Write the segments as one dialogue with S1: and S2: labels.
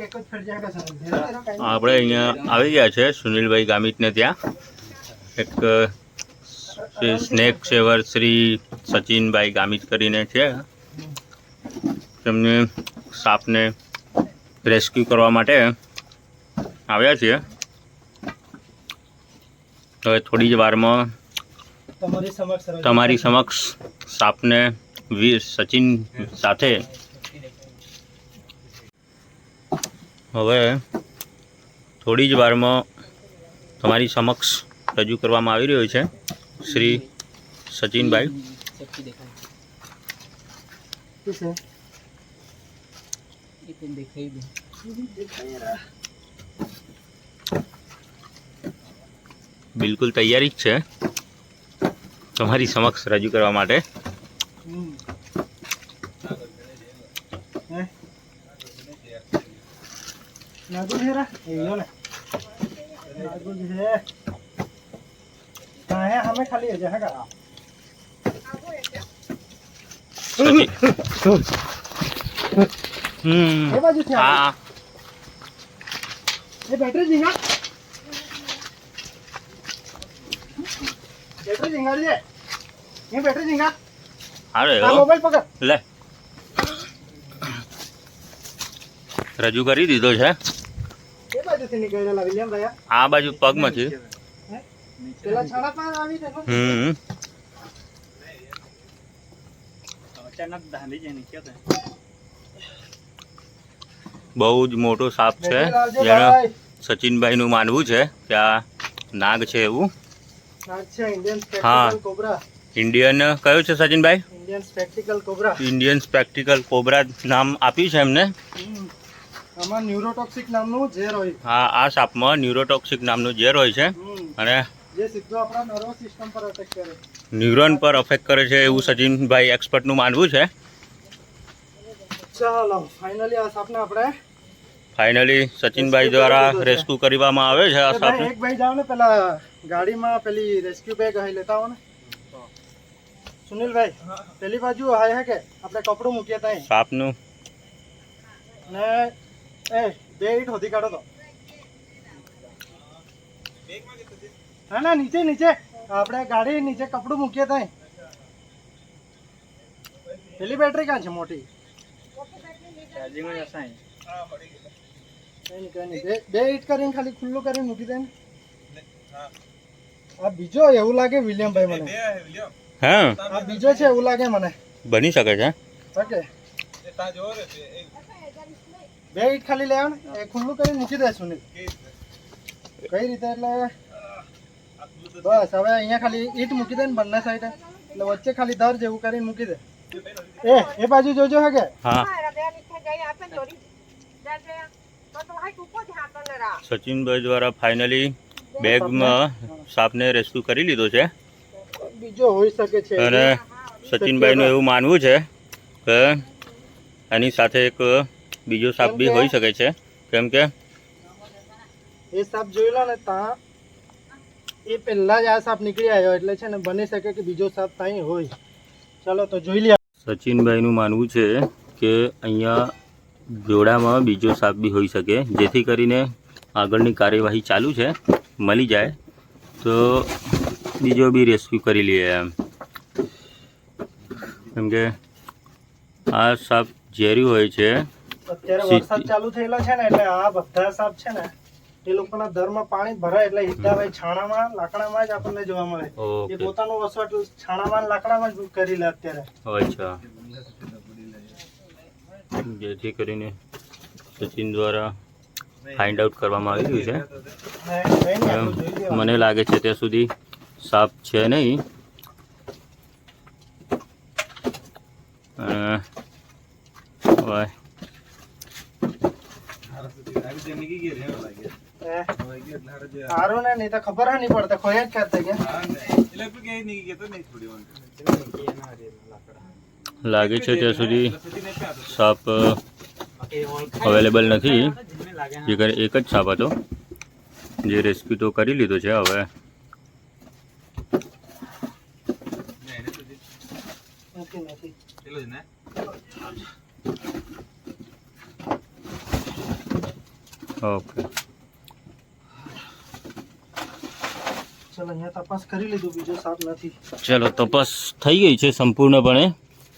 S1: આપણે અહીંયા આવી ગયા છે સુનિલભાઈ ગામિતને ત્યાં. એક શ્રી સ્નેક સેવર શ્રી સચિનભાઈ ગામિત કરીને છે. તેમને સાપને રેસ્ક્યુ કરવા માટે આવ્યા છીએ. હવે થોડી જ વારમાં
S2: તમારી સમક્ષ રજૂ
S1: તમારી સમક્ષ સાપને વીર સચિન સાથે હવે થોડી જ વારમાં તમારી સમક્ષ રજૂ કરવામાં આવી રહ્યો છે શ્રી સચિનભાઈ. બિલકુલ તૈયારી જ છે તમારી સમક્ષ રજૂ કરવા માટે
S2: હમ. હે? એ ને. નાગુ છે. હા, હે, હમે ખાલી હશે, હે કા?
S1: હમ
S2: એ બાજુથી આવે.
S1: હા
S2: એ બેટરી ઝીંગા. બેટરી. એ.
S1: અરે
S2: મોબાઈલ પકડ.
S1: લે રજૂ કરી દીધો છે
S2: એ બાજુથી નીકળેલા વિલિયમ ભાઈ
S1: આ? બાજુ
S2: આવી દે
S1: હમ. બહુ જ મોટો સાપ છે. જેને
S2: ભાઈ.
S1: સચિનભાઈનું માનવું છે કે આ નાગ છે એવું.
S2: છે
S1: હા. ઇન્ડિયન કયો છે સચિનભાઈ?
S2: Indian spectacle cobra
S1: Indian spectacle cobra નામ આપ્યું છે એમને.
S2: આમાં ન્યુરોટોક્સિક નામનું ઝેર હોય.
S1: આ આ સાપમાં ન્યુરોટોક્સિક નામનું ઝેર હોય છે. અને
S2: જે સીધો આપણા નર્વસ સિસ્ટમ પર અફેક્ટ કરે.
S1: ન્યુરોન પર અફેક્ટ કરે છે એવું સચિનભાઈ એક્સપર્ટનું માનવું છે.
S2: ચાલો ફાઇનલી આ સાપને આપણે
S1: ફાઇનલી સચિનભાઈ દ્વારા રેસ્ક્યુ કરવામાં આવે છે આ સાપને.
S2: એક ભાઈ જાવ ને પેલા ગાડીમાં પેલી રેસ્ક્યુ બેગ અહીં લેતા આવો ને. સુનિલભાઈ પેલી બાજુ હાય હે કે? આપણે કપડું મૂકીએ ત્યાં.
S1: સાપનું.
S2: ને એ બે ઈટ હોધી કાઢો તો. ના ના નીચે નીચે. આપણે ગાડી નીચે કપડું મૂકીએ ત્યાં પેલી બેટરી ક્યાં છે મોટી. બે- ઈટ કરીને ખાલી ખુલ્લું કરીને મૂકી દે ને. આ બીજો એવું લાગે વિલિયમભાઈ મને.
S1: હા
S2: આ બીજો છે એવું લાગે મને.
S1: બની શકે છે.
S2: ઓકે. બે ઈટ ખાલી લેવા ને. એ ખુલ્લું કરી મૂકી દેશું ને. કઈ રીતે એટલે? બસ હવે અહીંયા ખાલી ઈટ મૂકી દે ને બંને સાઈડે એટલે વચ્ચે ખાલી દર જેવું કરીને મૂકી દે. એ એ બાજુ જોજો હે. કે
S1: સચિનભાઈ દ્વારા ફાઇનલી બેગમાં સાપને? રેસ્ક્યુ કરી લીધો છે.
S2: બીજો હોઈ શકે છે.
S1: અને સચિનભાઈનું એવું માનવું છે કે એની સાથે એક બીજો સાપ બી હોઈ શકે છે. કેમ કે?
S2: એ સાપ જોઈ લો ને ત્યાં એ પહેલા જ આ સાપ નીકળી આવ્યો એટલે છે ને બની શકે કે બીજો સાપ ત્યાં હોય. ચાલો તો જોઈ લઈએ
S1: સચિનભાઈનું માનવું છે કે અહીંયા જોડામાં બીજો સાપ બી હોઈ શકે જેથી કરીને આગળની કાર્યવાહી ચાલુ છે મળી જાય. તો બીજો બી રેસ્ક્યુ કરી લઈએ એમ. કેમ કે આ સાપ ઝેરી હોય છે
S2: અત્યારે વરસાદ ચાલુ થયેલો છે ને એટલે આ બધા સાપ છે ને એ લોકોના દરમાં પાણી ભરાય એટલે હિદ્દાભાઈ છાણામાં લાકડામાં જ આપણને જોવા મળે. એ પોતાનો વસવાટ છાણામાં લાકડામાં જ કરી લે અત્યારે.
S1: અચ્છા. જેથી કરીને સચિન દ્વારા ફાઇન્ડ આઉટ કરવામાં આવી રહ્યું છે. મને લાગે છે ત્યાં સુધી સાપ છે નહીં અને હવે
S2: સારું ને નહીં તો ખબર હા નહીં પડતા ખોયા જ કરતા કે?
S1: લાગે છે ત્યાં સુધી સાપ અવેલેબલ નથી. જે એક જ સાપ હતો. જે રેસ્ક્યુ તો કરી લીધો છે હવે.
S2: નથી નથી.
S1: ઓકે
S2: ચલો તપાસ કરી લીધું બીજો સાપ નથી.
S1: ચલો તપાસ થઈ ગઈ છે સંપૂર્ણપણે.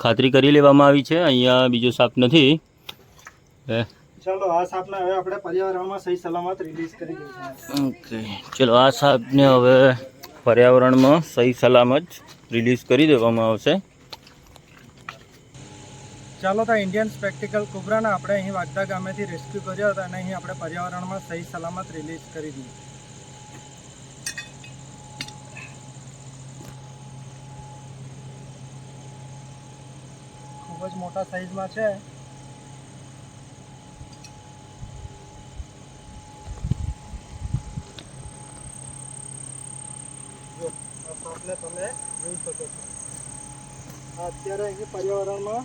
S1: ખાતરી કરી લેવામાં આવી છે અહીંયા બીજો સાપ નથી.
S2: ચલો આ સાપને હવે આપણે પર્યાવરણમાં સહી સલામત રિલીઝ કરી દઈશું
S1: ઓકે. ચલો આ સાપને હવે પર્યાવરણમાં સહી સલામત રિલીઝ કરી દેવામાં આવશે.
S2: ચાલો તો ઇન્ડિયન સ્પેક્ટિકલ કુબરાને આપણે અહીં વાગદા ગામેથી રેસ્ક્યુ કર્યો હતો અને અહીં આપણે પર્યાવરણમાં સહી સલામત રિલીઝ કરી દીધું. ખૂબ જ મોટા સાઈઝમાં છે. તમે જોઈ શકો છો. અત્યારે અહીં પર્યાવરણમાં